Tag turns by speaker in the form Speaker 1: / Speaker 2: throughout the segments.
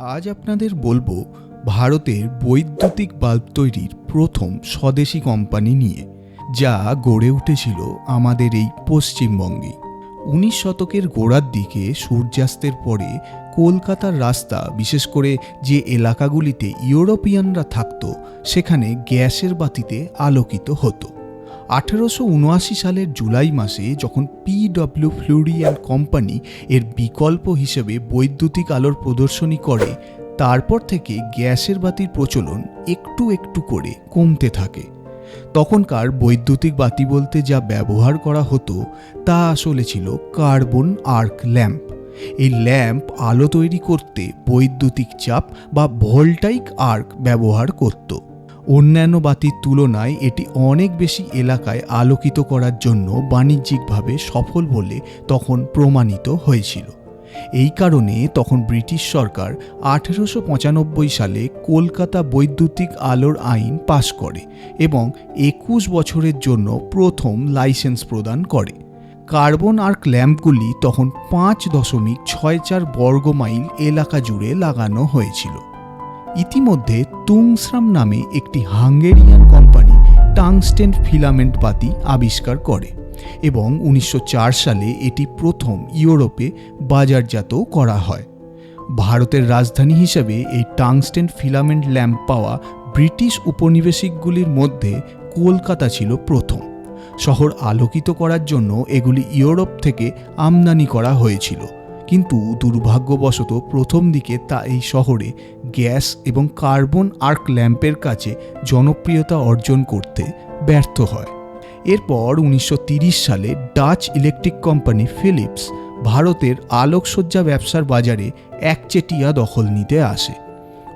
Speaker 1: আজ আপনাদের বলব ভারতের বৈদ্যুতিক বাল্ব তৈরির প্রথম স্বদেশি কোম্পানি নিয়ে, যা গড়ে উঠেছিল আমাদের এই পশ্চিমবঙ্গে। উনিশ শতকের গোড়ার দিকে সূর্যাস্তের পরে কলকাতার রাস্তা, বিশেষ করে যে এলাকাগুলিতে ইউরোপিয়ানরা থাকত, সেখানে গ্যাসের বাতিতে আলোকিত হতো। আঠেরোশো উনআশি সালের জুলাই মাসে যখন পিডব্লিউ ফ্লুরি অ্যান্ড কোম্পানি এর বিকল্প হিসেবে বৈদ্যুতিক আলোর প্রদর্শনী করে, তারপর থেকে গ্যাসের বাতির প্রচলন একটু একটু করে কমতে থাকে। তখনকার বৈদ্যুতিক বাতি বলতে যা ব্যবহার করা হতো, তা আসলে ছিল কার্বন আর্ক ল্যাম্প। এই ল্যাম্প আলো তৈরি করতে বৈদ্যুতিক চাপ বা ভোল্টাইক আর্ক ব্যবহার করত। অন্যান্য বাতির তুলনায় এটি অনেক বেশি এলাকায় আলোকিত করার জন্য বাণিজ্যিকভাবে সফল বলে তখন প্রমাণিত হয়েছিল। এই কারণে তখন ব্রিটিশ সরকার আঠেরোশো পঁচানব্বই সালে কলকাতা বৈদ্যুতিক আলোর আইন পাশ করে এবং একুশ বছরের জন্য প্রথম লাইসেন্স প্রদান করে। কার্বন আর্ক ল্যাম্পগুলি তখন পাঁচ দশমিক ছয় চার বর্গ মাইল এলাকা জুড়ে লাগানো হয়েছিল। ইতিমধ্যে তুংসরাম নামে একটি হাঙ্গেরিয়ান কোম্পানি টাংস্টেন ফিলামেন্ট বাতি আবিষ্কার করে এবং উনিশশো চার সালে এটি প্রথম ইউরোপে বাজারজাত করা হয়। ভারতের রাজধানী হিসাবে এই টাংস্টেন ফিলামেন্ট ল্যাম্প পাওয়া ব্রিটিশ উপনিবেশিকগুলির মধ্যে কলকাতা ছিল প্রথম। শহর আলোকিত করার জন্য এগুলি ইউরোপ থেকে আমদানি করা হয়েছিল। কিন্তু দুর্ভাগ্যবশত প্রথম দিকে তা এই শহরে গ্যাস এবং কার্বন আর্ক ল্যাম্পের কাছে জনপ্রিয়তা অর্জন করতে ব্যর্থ হয়। এরপর উনিশশো সালে ডাচ ইলেকট্রিক কোম্পানি ফিলিপস ভারতের আলোকসজ্জা ব্যবসার বাজারে একচেটিয়া দখল নিতে আসে।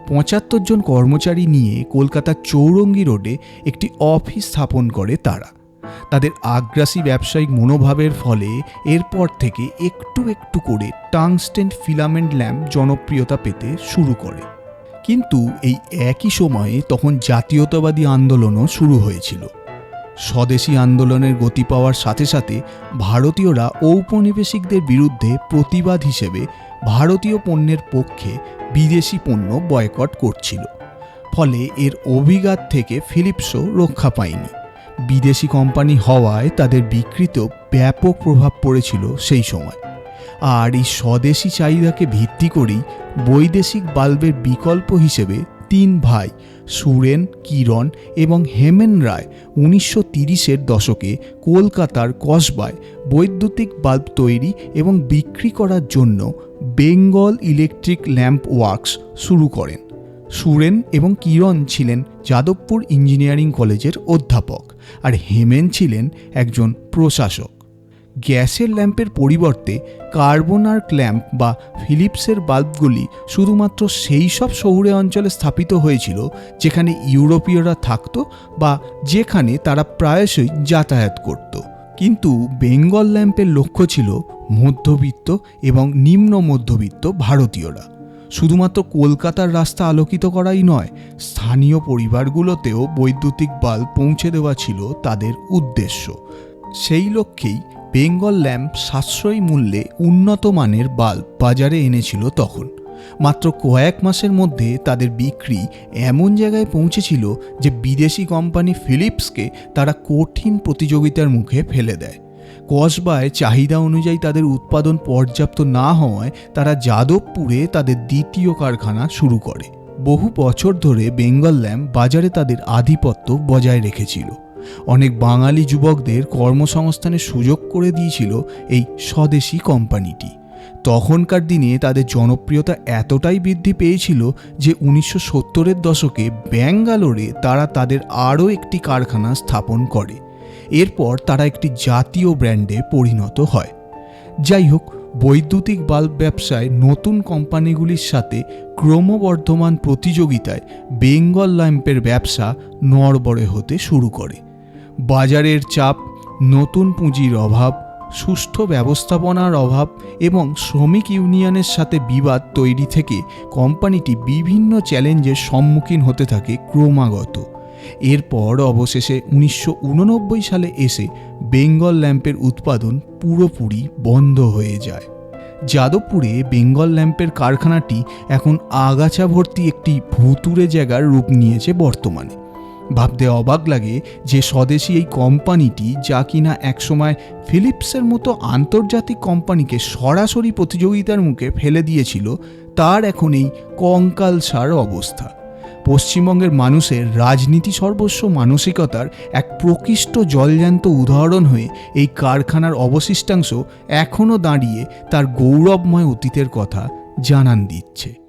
Speaker 1: পঁচাত্তর জন কর্মচারী নিয়ে কলকাতার চৌরঙ্গি রোডে একটি অফিস স্থাপন করে তারা। তাদের আগ্রাসী ব্যবসায়িক মনোভাবের ফলে এরপর থেকে একটু একটু করে টাংস্টেন ফিলামেন্ট ল্যাম্প জনপ্রিয়তা পেতে শুরু করে। কিন্তু এই একই সময়ে তখন জাতীয়তাবাদী আন্দোলনও শুরু হয়েছিল। স্বদেশী আন্দোলনের গতি পাওয়ার সাথে সাথে ভারতীয়রা ঔপনিবেশিকদের বিরুদ্ধে প্রতিবাদ হিসেবে ভারতীয় পণ্যের পক্ষে বিদেশি পণ্য বয়কট করছিল। ফলে এর অভিঘাত থেকে ফিলিপসও রক্ষা পায়নি। বিদেশি কোম্পানি হওয়ায় তাদের বিকৃত ব্যাপক প্রভাব পড়েছিল সেই সময়। আর এই স্বদেশি চাহিদাকে ভিত্তি করেই বৈদেশিক বাল্বের বিকল্প হিসেবে তিন ভাই, সুরেন, কিরণ এবং হেমেন রায় উনিশশো তিরিশের দশকে কলকাতার কসবায় বৈদ্যুতিক বাল্ব তৈরি এবং বিক্রি করার জন্য বেঙ্গল ইলেকট্রিক ল্যাম্প ওয়ার্কস শুরু করেন। সুরেন এবং কিরণ ছিলেন যাদবপুর ইঞ্জিনিয়ারিং কলেজের অধ্যাপক। আর হেমেন ছিলেন একজন প্রশাসক। গ্যাসের ল্যাম্পের পরিবর্তে কার্বন আর্ক ল্যাম্প বা ফিলিপসের বাল্বগুলি শুধুমাত্র সেই সব শহুরে অঞ্চলে স্থাপিত হয়েছিল যেখানে ইউরোপীয়রা থাকত বা যেখানে তারা প্রায়শই যাতায়াত করত। কিন্তু বেঙ্গল ল্যাম্পের লক্ষ্য ছিল মধ্যবিত্ত এবং নিম্ন মধ্যবিত্ত ভারতীয়রা। শুধুমাত্র কলকাতার রাস্তা আলোকিত করাই নয়, স্থানীয় পরিবারগুলোতেও বৈদ্যুতিক বাল্ব পৌঁছে দেওয়া ছিল তাদের উদ্দেশ্য। সেই লক্ষ্যেই বেঙ্গল ল্যাম্প সাশ্রয়ী মূল্যে উন্নত মানের বাল্ব বাজারে এনেছিল তখন। মাত্র কয়েক মাসের মধ্যে তাদের বিক্রি এমন জায়গায় পৌঁছেছিল যে বিদেশি কোম্পানি ফিলিপসকে তারা কঠিন প্রতিযোগিতার মুখে ফেলে দেয়। কসবায় চাহিদা অনুযায়ী তাদের উৎপাদন পর্যাপ্ত না হওয়ায় তারা যাদবপুরে তাদের দ্বিতীয় কারখানা শুরু করে। বহু বছর ধরে বেঙ্গল ল্যাম্প বাজারে তাদের আধিপত্য বজায় রেখেছিল। অনেক বাঙালি যুবকদের কর্মসংস্থানের সুযোগ করে দিয়েছিল এই স্বদেশি কোম্পানিটি। তখনকার দিনে তাদের জনপ্রিয়তা এতটাই বৃদ্ধি পেয়েছিল যে উনিশশো সত্তরের দশকে ব্যাঙ্গালোরে তারা তাদের আরও একটি কারখানা স্থাপন করে। এরপর তারা একটি জাতীয় ব্র্যান্ডে পরিণত হয়। যাই হোক বৈদ্যুতিক বাল্ব ব্যবসায় নতুন কোম্পানিগুলির সাথে ক্রমবর্ধমান প্রতিযোগিতায় বেঙ্গল ল্যাম্পের ব্যবসা নড়বড়ে হতে শুরু করে। বাজারের চাপ, নতুন পুঁজির অভাব, সুষ্ঠু ব্যবস্থাপনার অভাব এবং শ্রমিক ইউনিয়নের সাথে বিবাদ তৈরি থেকে কোম্পানিটি বিভিন্ন চ্যালেঞ্জের সম্মুখীন হতে থাকে ক্রমাগত। এরপর অবশেষে উনিশশো উননব্বই সালে এসে বেঙ্গল ল্যাম্পের উৎপাদন পুরোপুরি বন্ধ হয়ে যায়। যাদবপুরে বেঙ্গল ল্যাম্পের কারখানাটি এখন আগাছা ভর্তি একটি ভুতুরে জায়গার রূপ নিয়েছে বর্তমানে। ভাবতে অবাক লাগে যে স্বদেশি এই কোম্পানিটি যা কিনা একসময় ফিলিপসের মতো আন্তর্জাতিক কোম্পানিকে সরাসরি প্রতিযোগিতার মুখে ফেলে দিয়েছিল, তার এখন এই কঙ্কালসার অবস্থা। পশ্চিমবঙ্গের মানুষের রাজনীতি সর্বস্ব মানসিকতার এক প্রকৃষ্ট জলজ্যান্ত উদাহরণ হয়ে এই কারখানার অবশিষ্টাংশ এখনও দাঁড়িয়ে তার গৌরবময় অতীতের কথা জানান দিচ্ছে।